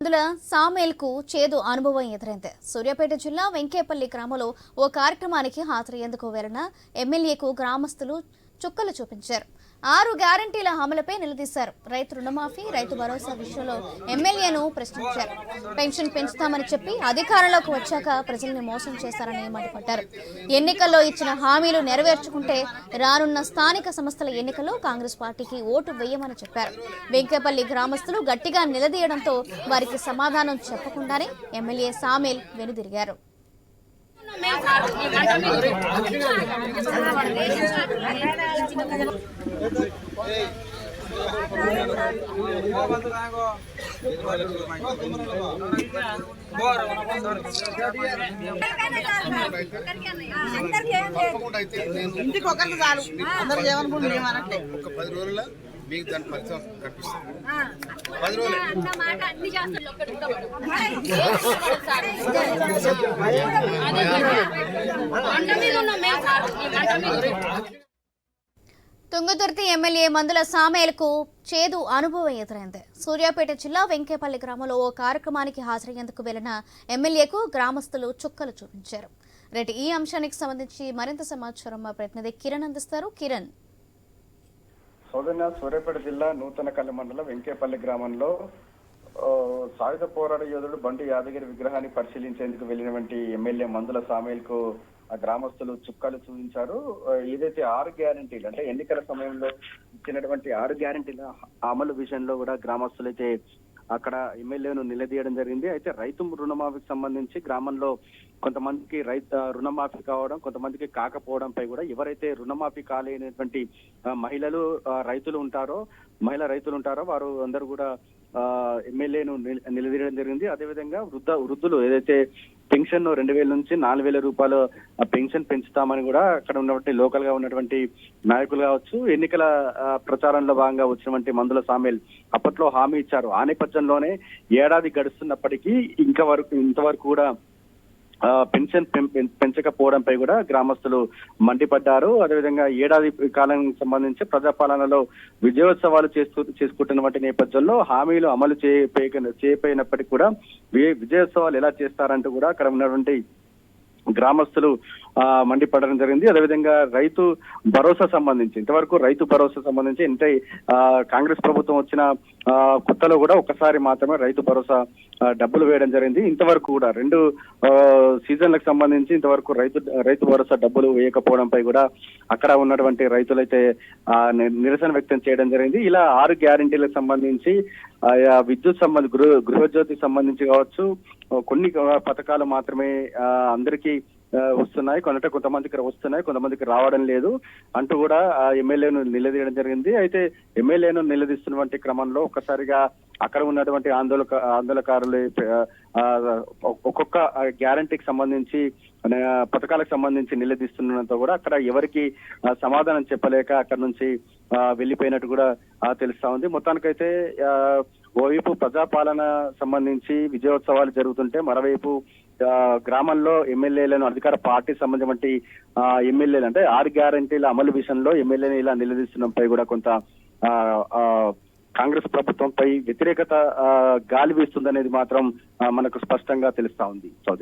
అందులో సామేల్కు చేదు అనుభవం ఎదురైంది. సూర్యాపేట జిల్లా వెంకేపల్లి గ్రామంలో ఓ కార్యక్రమానికి హాజరయ్యేందుకు వెళ్ళిన ఎమ్మెల్యేకు గ్రామస్తులు చుక్కలు చూపించారు. ఆరు గ్యారంటీల అమలుపై నిలదీశారు. రైతు రుణమాఫీ రైతు భరోసా విషయంలో ఎమ్మెల్యేను ప్రశ్నించారు. పెన్షన్ పెంచుతామని చెప్పి అధికారంలోకి వచ్చాక ప్రజల్ని మోసం చేశారని మండిపడ్డారు. ఎన్నికల్లో ఇచ్చిన హామీలు నెరవేర్చుకుంటే రానున్న స్థానిక సంస్థల ఎన్నికల్లో కాంగ్రెస్ పార్టీకి ఓటు వేయమని చెప్పారు. వెంకేపల్లి గ్రామస్తులు గట్టిగా నిలదీయడంతో వారికి సమాధానం చెప్పకుండానే ఎమ్మెల్యే సామేల్ వెనుదిరిగారు. ఇంటికి ఒకరికి చాలు అందరు ఏమనుకుంటున్నారు ఏమనట్లే ఒక పది రోజుల మీకు దాని ఫలితం కనిపిస్తుంది పది రోజులే తుంగతుర్తి ఎమ్మెల్యే మందుల సామేల్కు చేదు అనుభవం ఎదురైంది. సూర్యాపేట జిల్లా వెంకేపల్లి గ్రామంలో ఓ కార్యక్రమానికి హాజరయ్యేందుకు వెళ్ళిన ఎమ్మెల్యేకు గ్రామస్తులు చుక్కలు చూపించారు. రేటు ఈ అంశానికి సంబంధించి మరింత సమాచారం మా ప్రతినిధి కిరణ్ అందిస్తారు. కిరణ్. సౌజన్య సూర్యాపేట జిల్లా నూతనకల్లి మండలం వెంకేపల్లి గ్రామంలో సాయుధ పోరాట యోధుడు బండి యాదగిరి విగ్రహాన్ని పరిశీలించేందుకు వెళ్ళినటువంటి ఎమ్మెల్యే మందుల సామేల్కు గ్రామస్తులు చుక్కలు చూపించారు. ఏదైతే ఆరు గ్యారంటీలు అంటే ఎన్నికల సమయంలో ఇచ్చినటువంటి ఆరు గ్యారంటీల అమలు విషయంలో కూడా గ్రామస్తులైతే అక్కడ ఎమ్మెల్యేను నిలదీయడం జరిగింది. అయితే రైతు రుణమాఫీకి సంబంధించి గ్రామంలో కొంతమందికి రైతు రుణమాఫీ కావడం కొంతమందికి కాకపోవడంపై కూడా ఎవరైతే రుణమాఫీ కాలేనటువంటి మహిళలు రైతులు ఉంటారో మహిళా రైతులు ఉంటారో వారు అందరూ కూడా ఎమ్మెల్యేను నిలదీయడం జరిగింది. అదేవిధంగా వృద్ధ వృద్ధులు ఏదైతే పెన్షన్ రెండు వేల నుంచి నాలుగు వేల రూపాయలు పెన్షన్ పెంచుతామని కూడా అక్కడ ఉన్నటువంటి లోకల్గా ఉన్నటువంటి నాయకులు కావచ్చు ఎన్నికల ప్రచారంలో భాగంగా వచ్చినటువంటి మందుల సామేల్ అప్పట్లో హామీ ఇచ్చారు. ఆ నేపథ్యంలోనే ఏడాది గడుస్తున్నప్పటికీ ఇంకా వరకు ఇంతవరకు కూడా పెన్షన్ పెం- పెంచకపోవడంపై కూడా గ్రామస్తులు మండిపడ్డారు. అదేవిధంగా ఏడాది కాలం సంబంధించి ప్రజాపాలనలో విజయోత్సవాలు చేస్తూ చేసుకుంటున్నటువంటి నేపథ్యంలో హామీలు అమలు చేయపోయి చేయపోయినప్పటికీ కూడా విజయోత్సవాలు ఎలా చేస్తారంటూ కూడా అక్కడ ఉన్నటువంటి గ్రామస్తులు ఆ, మండిపడడం జరిగింది. అదేవిధంగా రైతు భరోసా సంబంధించి ఇంతవరకు రైతు భరోసా సంబంధించి అంటే ఆ, కాంగ్రెస్ ప్రభుత్వం వచ్చిన ఆ, కొత్తలో కూడా ఒకసారి మాత్రమే రైతు భరోసా డబ్బులు వేయడం జరిగింది. ఇంతవరకు కూడా రెండు సీజన్లకు సంబంధించి ఇంతవరకు రైతు రైతు భరోసా డబ్బులు వేయకపోవడంపై కూడా అక్కడ ఉన్నటువంటి రైతులైతే ఆ, నిరసన వ్యక్తం చేయడం జరిగింది. ఇలా ఆరు గ్యారంటీలకు సంబంధించి ఆయా విద్యుత్ సంబంధ గృహ గృహజ్యోతికి సంబంధించి కావచ్చు కొన్ని పథకాలు మాత్రమే ఆ, అందరికీ వస్తున్నాయి. కొంత కొంతమందికి వస్తున్నాయి కొంతమందికి రావడం లేదు. అంటూ కూడా ఆ ఎమ్మెల్యేను నిలదీయడం జరిగింది. అయితే ఎమ్మెల్యేను నిలదీస్తున్నటువంటి క్రమంలో ఒక్కసారిగా అక్కడ ఉన్నటువంటి ఆందోళన ఆందోళనకారులు ఒక్కొక్క గ్యారంటీకి సంబంధించి పథకాలకు సంబంధించి నిలదీస్తున్నంత కూడా అక్కడ ఎవరికి సమాధానం చెప్పలేక అక్కడ నుంచి వెళ్ళిపోయినట్టు కూడా తెలుస్తా ఉంది. మొత్తానికైతే ఓవైపు ప్రజాపాలన సంబంధించి విజయోత్సవాలు జరుగుతుంటే మరోవైపు గ్రామంలో ఎమ్మెల్యేలను అధికార పార్టీ సంబంధించి ఎమ్మెల్యేలు అంటే ఆరు గ్యారంటీల అమలు విషయంలో ఎమ్మెల్యేని ఇలా నిలదీస్తున్నపై కూడా కొంత ఆ, కాంగ్రెస్ ప్రభుత్వంపై వ్యతిరేకత ఆ, గాలి వీస్తుందనేది మాత్రం మనకు స్పష్టంగా తెలుస్తా ఉంది.